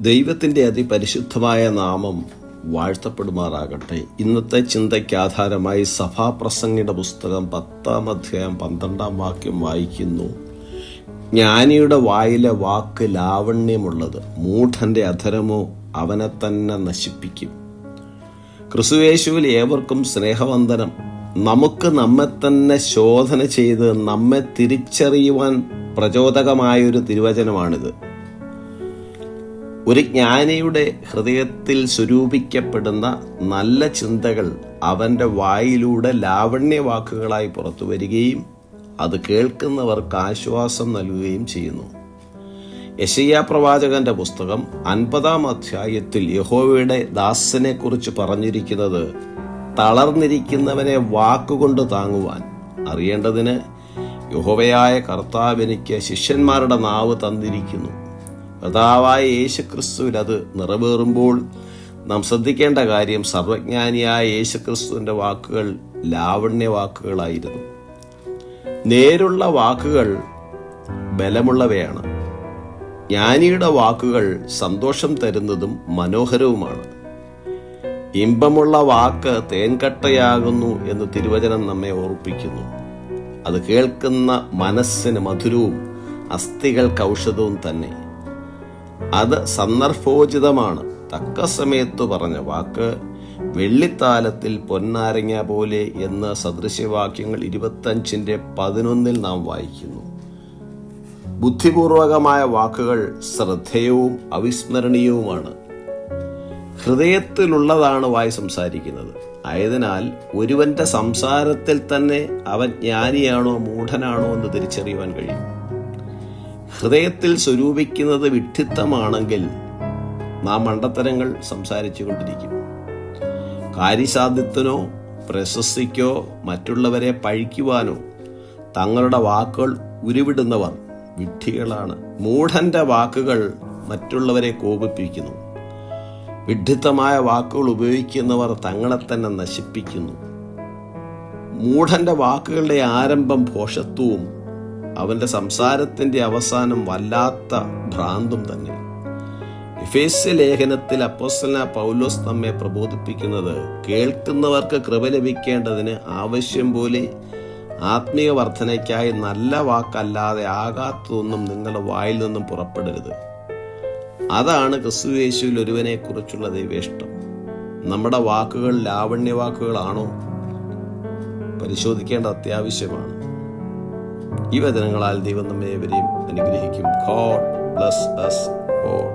ദൈവത്തിന്റെ അതിപരിശുദ്ധമായ നാമം വാഴ്ത്തപ്പെടുമാറാകട്ടെ. ഇന്നത്തെ ചിന്തയ്ക്ക് ആധാരമായി സഭാപ്രസംഗിയുടെ പുസ്തകം പത്താം അധ്യായം പന്ത്രണ്ടാം വാക്യം വായിക്കുന്നു. ജ്ഞാനിയുടെ വായിലെ വാക്ക് ലാവണ്യമുള്ളത് മൂഢന്റെ അധരമോ അവനെ തന്നെ നശിപ്പിക്കും. ക്രിസ്തുവേശുവിൽ ഏവർക്കും സ്നേഹവന്ദനം. നമുക്ക് നമ്മെ തന്നെ ശോധന ചെയ്ത് നമ്മെ തിരിച്ചറിയുവാൻ പ്രചോദകമായൊരു തിരുവചനമാണിത്. ഒരു ജ്ഞാനിയുടെ ഹൃദയത്തിൽ സ്വരൂപിക്കപ്പെടുന്ന നല്ല ചിന്തകൾ അവന്റെ വായിലൂടെ ലാവണ്യവാക്കുകളായി പുറത്തു വരികയും അത് കേൾക്കുന്നവർക്ക് ആശ്വാസം നൽകുകയും ചെയ്യുന്നു. യശയ്യ പ്രവാചകന്റെ പുസ്തകം അൻപതാം അധ്യായത്തിൽ യഹോവയുടെ ദാസനെ കുറിച്ച് പറഞ്ഞിരിക്കുന്നത് തളർന്നിരിക്കുന്നവനെ വാക്കുകൊണ്ട് താങ്ങുവാൻ. അറിയേണ്ടതിന് യഹോവയായ കർത്താവ് എനിക്ക് ശിഷ്യന്മാരുടെ നാവ് തന്നിരിക്കുന്നു. കർത്താവായ യേശുക്രിസ്തുവിൽ അത് നിറവേറുമ്പോൾ നാം ശ്രദ്ധിക്കേണ്ട കാര്യം സർവജ്ഞാനിയായ യേശുക്രിസ്തുവിന്റെ വാക്കുകൾ ലാവണ്യ വാക്കുകളായിരുന്നു. നേരുള്ള വാക്കുകൾ ബലമുള്ളവയാണ്. ജ്ഞാനിയുടെ വാക്കുകൾ സന്തോഷം തരുന്നതും മനോഹരവുമാണ്. ഇമ്പമുള്ള വാക്ക് തേൻകട്ടയാകുന്നു എന്ന് തിരുവചനം നമ്മെ ഓർപ്പിക്കുന്നു. അത് കേൾക്കുന്ന മനസ്സിന് മധുരവും അസ്ഥികൾക്ക് ഔഷധവും തന്നെ. അത് സന്ദർഭോചിതമാണ്. തക്ക സമയത്തു പറഞ്ഞ വാക്ക് വെള്ളിത്താലത്തിൽ പൊന്നാരങ്ങ പോലെ എന്ന സദൃശ്യവാക്യങ്ങൾ ഇരുപത്തഞ്ചിന്റെ പതിനൊന്നിൽ നാം വായിക്കുന്നു. ബുദ്ധിപൂർവകമായ വാക്കുകൾ ശ്രദ്ധേയവും അവിസ്മരണീയവുമാണ്. ഹൃദയത്തിലുള്ളതാണ് വായി സംസാരിക്കുന്നത്. ആയതിനാൽ ഒരുവന്റെ സംസാരത്തിൽ തന്നെ അവൻ ജ്ഞാനിയാണോ മൂഢനാണോ എന്ന് തിരിച്ചറിയുവാൻ കഴിയും. ഹൃദയത്തിൽ സ്വരൂപിക്കുന്നത് വിഡ്ഢിത്തമാണെങ്കിൽ നാം മണ്ടത്തരങ്ങൾ സംസാരിച്ചു കൊണ്ടിരിക്കും കാര്യസാധ്യത്തിനോ പ്രശസ്തിക്കോ മറ്റുള്ളവരെ പഴിക്കുവാനോ തങ്ങളുടെ വാക്കുകൾ ഉരുവിടുന്നവർ വിഡ്ഢികളാണ്. മൂഢന്റെ വാക്കുകൾ മറ്റുള്ളവരെ കോപിപ്പിക്കുന്നു. വിഡ്ഢിത്തമായ വാക്കുകൾ ഉപയോഗിക്കുന്നവർ തങ്ങളെ തന്നെ നശിപ്പിക്കുന്നു. മൂഢന്റെ വാക്കുകളുടെ ആരംഭം ഭോഷത്വവും അവന്റെ സംസാരത്തിന്റെ അവസാനം വല്ലാത്ത ഭ്രാന്തും തന്നെ. എഫേസ്യ ലേഖനത്തിൽ അപ്പോസ്തല പൗലോസ് നമ്മെ പ്രബോധിപ്പിക്കുന്നത് കേൾക്കുന്നവർക്ക് കൃപ ലഭിക്കേണ്ടതിന് ആവശ്യം പോലെ ആത്മീയ വർധനയ്ക്കായി നല്ല വാക്കല്ലാതെ ആകാത്തതൊന്നും നിങ്ങളുടെ വായിൽ നിന്നും പുറപ്പെടരുത്. അതാണ് ക്രിസ്തുവേശുവിൽ ഒരുവനെ കുറിച്ചുള്ള ദൈവേഷ്ടം. നമ്മുടെ വാക്കുകൾ ലാവണ്യ വാക്കുകളാണോ പരിശോധിക്കേണ്ട അത്യാവശ്യമാണ്. ഈ വചനങ്ങളാൽ ദൈവം നമ്മെ ഏവരെയും അനുഗ്രഹിക്കും. God bless us all